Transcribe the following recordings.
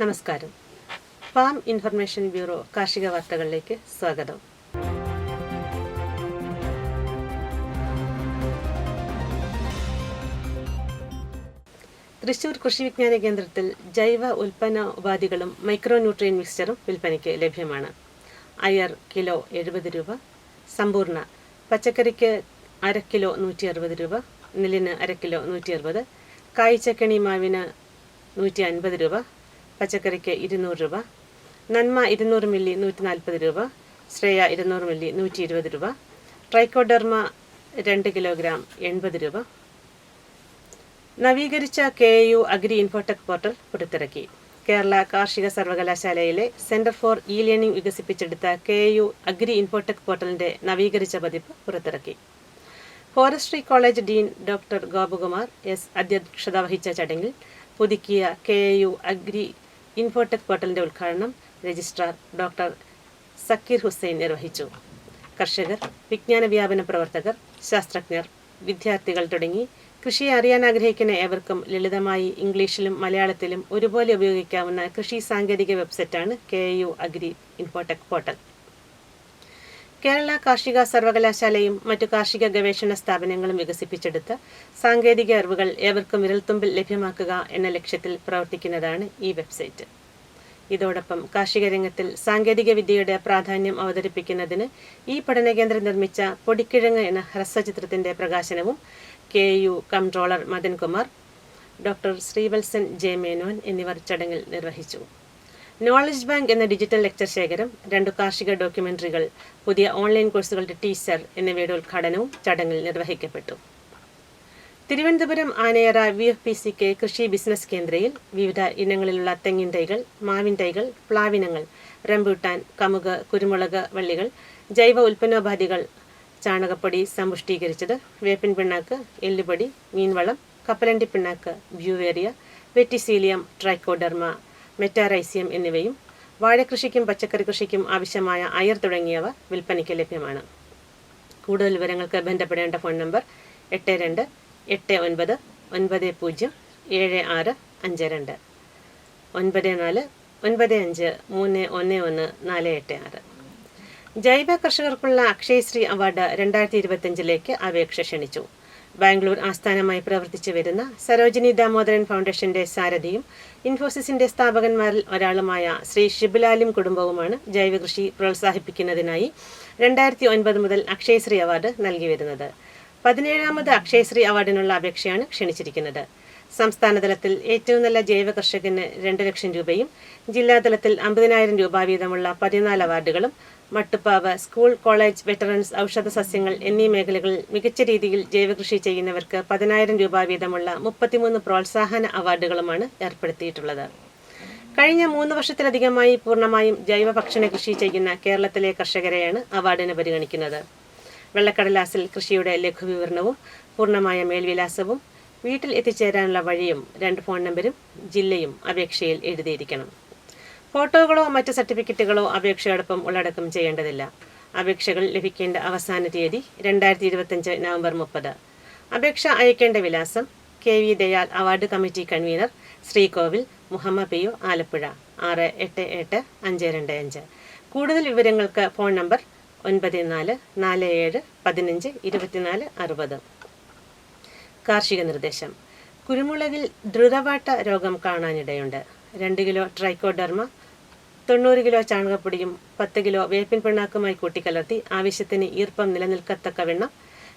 നമസ്കാരം. Farm information bureau കാർഷിക വാർത്തകളിലേക്ക് സ്വാഗതം. തൃശൂർ കൃഷി വിജ്ഞാന കേന്ദ്രത്തിൽ ജൈവ ഉൽപ്പന്ന ഉപാധികളും മൈക്രോ ന്യൂട്രിയൻ മിക്സ്ചറും വിൽപ്പനയ്ക്ക് ലഭ്യമാണ്. അയർ കിലോ എഴുപത് രൂപ സമ്പൂർണ പച്ചക്കറിക്ക് അര കിലോ നൂറ്റി അറുപത് രൂപ നെല്ലിന് അര കിലോ നൂറ്റി അറുപത് കായ്ച്ചക്കണി മാവിന് നൂറ്റി അൻപത് രൂപ പച്ചക്കറിക്ക് ഇരുന്നൂറ് രൂപ നന്മ ഇരുന്നൂറ് മില്ലി നൂറ്റി നാൽപ്പത് രൂപ ശ്രേയ ഇരുന്നൂറ് മില്ലി നൂറ്റി ഇരുപത് രൂപ ട്രൈക്കോഡർമ രണ്ട് കിലോഗ്രാം എൺപത് രൂപ. നവീകരിച്ച K U agri infotech portal പുറത്തിറക്കി. കേരള കാർഷിക സർവകലാശാലയിലെ സെന്റർ ഫോർ ഇ ലേണിംഗ് വികസിപ്പിച്ചെടുത്ത കെ യു അഗ്രി ഇൻഫോടെക് പോർട്ടലിന്റെ നവീകരിച്ച പതിപ്പ് പുറത്തിറക്കി. Forestry college dean doctor Gopakumar S അധ്യക്ഷത വഹിച്ച ചടങ്ങിൽ പുതുക്കിയ കെ യു അഗ്രി ഇൻഫോടെക് പോർട്ടലിന്റെ ഉദ്ഘാടനം രജിസ്ട്രാർ ഡോക്ടർ സക്കീർ ഹുസൈൻ നിർവഹിച്ചു. കർഷകർ വിജ്ഞാന വ്യാപന പ്രവർത്തകർ ശാസ്ത്രജ്ഞർ വിദ്യാർത്ഥികൾ തുടങ്ങി കൃഷിയെ അറിയാൻ ആഗ്രഹിക്കുന്ന ഏവർക്കും ലളിതമായി ഇംഗ്ലീഷിലും മലയാളത്തിലും ഒരുപോലെ ഉപയോഗിക്കാവുന്ന കൃഷി സാങ്കേതിക വെബ്സൈറ്റാണ് K U agri infotech portal. Kerala കാർഷിക സർവകലാശാലയും മറ്റു കാർഷിക ഗവേഷണ സ്ഥാപനങ്ങളും വികസിപ്പിച്ചെടുത്ത സാങ്കേതിക അറിവുകൾ ഏവർക്കും വിരൽത്തുമ്പിൽ ലഭ്യമാക്കുക എന്ന ലക്ഷ്യത്തിൽ പ്രവർത്തിക്കുന്നതാണ് ഈ വെബ്സൈറ്റ്. ഇതോടൊപ്പം കാർഷിക രംഗത്തിൽ സാങ്കേതിക വിദ്യയുടെ പ്രാധാന്യം അവതരിപ്പിക്കുന്നതിന് ഈ പഠനകേന്ദ്രം നിർമ്മിച്ച പൊടിക്കിഴങ്ങ് എന്ന ഹ്രസ്വചിത്രത്തിന്റെ പ്രകാശനവും K U controller Madankumar doctor Sreevalsan J Menon എന്നിവർ ചടങ്ങിൽ നിർവഹിച്ചു. നോളജ് ബാങ്ക് എന്ന ഡിജിറ്റൽ ലെക്ചർ ശേഖരം രണ്ടു കാർഷിക ഡോക്യുമെന്ററികൾ പുതിയ ഓൺലൈൻ കോഴ്സുകളുടെ ടീച്ചർ എന്നിവയുടെ ഉദ്ഘാടനവും ചടങ്ങിൽ നിർവഹിക്കപ്പെട്ടു. Thiruvananthapuram Anayara V F P C K കൃഷി ബിസിനസ് കേന്ദ്രയിൽ വിവിധ ഇനങ്ങളിലുള്ള തെങ്ങിൻ തൈകൾ മാവിൻ തൈകൾ പ്ലാവിനങ്ങൾ റംബൂട്ടാൻ കമുക് കുരുമുളക് വള്ളികൾ ജൈവ ഉൽപ്പന്നോപാധികൾ ചാണകപ്പൊടി സമ്പുഷ്ടീകരിച്ചത് വേപ്പിൻ പിണ്ണാക്ക് എല്ലുപൊടി മീൻവളം കപ്പലണ്ടി പിണ്ണാക്ക് ബ്യൂവേറിയ വെറ്റിസീലിയം ട്രൈക്കോഡർമ മെറ്റാറൈസിയം എന്നിവയും വാഴകൃഷിക്കും പച്ചക്കറി കൃഷിക്കും ആവശ്യമായ അയർ തുടങ്ങിയവ വിൽപ്പനയ്ക്ക് ലഭ്യമാണ്. കൂടുതൽ വിവരങ്ങൾക്ക് ബന്ധപ്പെടേണ്ട ഫോൺ നമ്പർ എട്ട് രണ്ട് എട്ട് ഒൻപത് ഒൻപത് പൂജ്യം ഏഴ് ആറ് അഞ്ച് രണ്ട്. ഒൻപത് നാല് ഒൻപത് അഞ്ച് മൂന്ന് ഒന്ന് ഒന്ന് നാല് എട്ട് ആറ്. ജൈവ കർഷകർക്കുള്ള അക്ഷയശ്രീ അവാർഡ് രണ്ടായിരത്തി ഇരുപത്തിയഞ്ചിലേക്ക് അപേക്ഷ ക്ഷണിച്ചു. ബാംഗ്ലൂർ ആസ്ഥാനമായി പ്രവർത്തിച്ചു വരുന്ന സരോജിനി ദാമോദരൻ ഫൗണ്ടേഷന്റെ സാരഥിയും ഇൻഫോസിസിന്റെ സ്ഥാപകന്മാരിൽ ഒരാളുമായ ശ്രീ ഷിബുലാലിം കുടുംബവുമാണ് ജൈവകൃഷി പ്രോത്സാഹിപ്പിക്കുന്നതിനായി രണ്ടായിരത്തി ഒൻപത് മുതൽ അക്ഷയശ്രീ അവാർഡ് നൽകി വരുന്നത്. പതിനേഴാമത് അക്ഷയശ്രീ അവാർഡിനുള്ള അപേക്ഷയാണ് ക്ഷണിച്ചിരിക്കുന്നത്. സംസ്ഥാന തലത്തിൽ ഏറ്റവും നല്ല ജൈവ കർഷകന് രണ്ട് ലക്ഷം രൂപയും ജില്ലാതലത്തിൽ അമ്പതിനായിരം രൂപ വീതമുള്ള പതിനാല് അവാർഡുകളും മട്ടുപ്പാവ് സ്കൂൾ കോളേജ് വെറ്ററൻസ് ഔഷധ സസ്യങ്ങൾ എന്നീ മേഖലകളിൽ മികച്ച രീതിയിൽ ജൈവകൃഷി ചെയ്യുന്നവർക്ക് പതിനായിരം രൂപ വീതമുള്ള മുപ്പത്തിമൂന്ന് പ്രോത്സാഹന അവാർഡുകളുമാണ് ഏർപ്പെടുത്തിയിട്ടുള്ളത്. കഴിഞ്ഞ മൂന്ന് വർഷത്തിലധികമായി പൂർണമായും ജൈവ ഭക്ഷണ കൃഷി ചെയ്യുന്ന കേരളത്തിലെ കർഷകരെയാണ് അവാർഡിന് പരിഗണിക്കുന്നത്. വെള്ളക്കടലാസിൽ കൃഷിയുടെ ലഘുവിവരണവും പൂർണമായ മേൽവിലാസവും വീട്ടിൽ എത്തിച്ചേരാനുള്ള വഴിയും രണ്ട് ഫോൺ നമ്പരും ജില്ലയും അപേക്ഷയിൽ എഴുതിയിരിക്കണം. ഫോട്ടോകളോ മറ്റ് സർട്ടിഫിക്കറ്റുകളോ അപേക്ഷയോടൊപ്പം ഉള്ളടക്കം ചെയ്യേണ്ടതില്ല. അപേക്ഷകൾ ലഭിക്കേണ്ട അവസാന തീയതി രണ്ടായിരത്തി ഇരുപത്തഞ്ച് നവംബർ മുപ്പത്. അപേക്ഷ അയക്കേണ്ട വിലാസം K V Dayal award committee convener Sreekovil Muhammad P U Alappuzha ആറ് എട്ട് എട്ട് അഞ്ച് രണ്ട് അഞ്ച്. കൂടുതൽ വിവരങ്ങൾക്ക് ഫോൺ നമ്പർ ഒൻപത് നാല് നാല് ഏഴ് പതിനഞ്ച് ഇരുപത്തിനാല് അറുപത്. കാർഷിക നിർദ്ദേശം. കുരുമുളകിൽ ദ്രുതവാട്ട രോഗം കാണാനിടയുണ്ട്. രണ്ട് കിലോ ട്രൈക്കോഡർമ തൊണ്ണൂറ് കിലോ ചാണകപ്പൊടിയും പത്ത് കിലോ വേപ്പിൻ പിണ്ണാക്കുമായി കൂട്ടിക്കലർത്തി ആവശ്യത്തിന് ഈർപ്പം നിലനിൽക്കത്തക്കവണ്ണം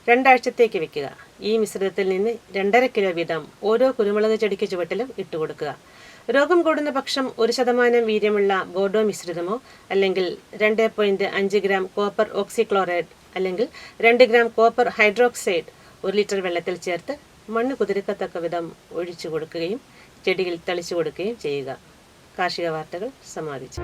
രണ്ടാഴ്ചത്തേക്ക് വെക്കുക. ഈ മിശ്രിതത്തിൽ നിന്ന് രണ്ടര കിലോ വീതം ഓരോ കുരുമുളക് ചെടിക്ക് ചുവട്ടിലും ഇട്ടുകൊടുക്കുക. രോഗം കൂടുന്ന പക്ഷം ഒരു ശതമാനം വീര്യമുള്ള ബോർഡോ മിശ്രിതമോ അല്ലെങ്കിൽ രണ്ട് പോയിന്റ് അഞ്ച് ഗ്രാം കോപ്പർ ഓക്സിക്ലോറൈഡ് അല്ലെങ്കിൽ രണ്ട് ഗ്രാം കോപ്പർ ഹൈഡ്രോക്സൈഡ് ഒരു ലിറ്റർ വെള്ളത്തിൽ ചേർത്ത് മണ്ണ് കുതിരക്കത്തക്ക വിധം ഒഴിച്ചു കൊടുക്കുകയും ചെടിയിൽ തളിച്ചു കൊടുക്കുകയും ചെയ്യുക. കാർഷിക വാർത്തകൾ സമാപിച്ചു.